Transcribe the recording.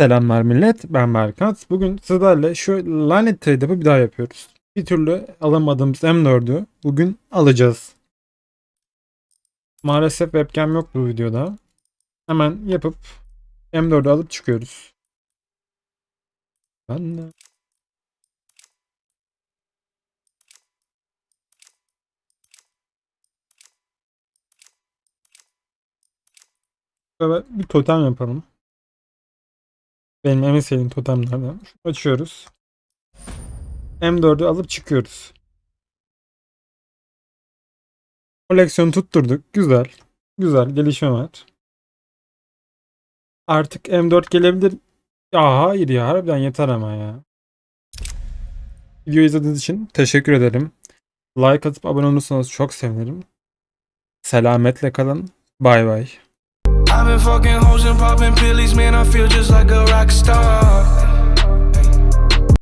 Selamlar millet, ben Berkat. Bugün sizlerle şu lanet trade bir daha yapıyoruz. Bir türlü alamadığımız M4'ü bugün alacağız. Maalesef webcam yok bu videoda. Hemen yapıp M4'ü alıp çıkıyoruz. Ben de... Böyle bir totem yapalım. Benim en sevdiğim totemlerden. Açıyoruz. M4'ü alıp çıkıyoruz. Koleksiyonu tutturduk. Güzel. Güzel. Gelişme var. Artık M4 gelebilir. Ya hayır ya. Harbiden yeter ama ya. Videoyu izlediğiniz için teşekkür ederim. Like atıp abone olursanız çok sevinirim. Selametle kalın. Bay bay. I've been fucking hoes and popping pillies, man. I feel just like a rock star.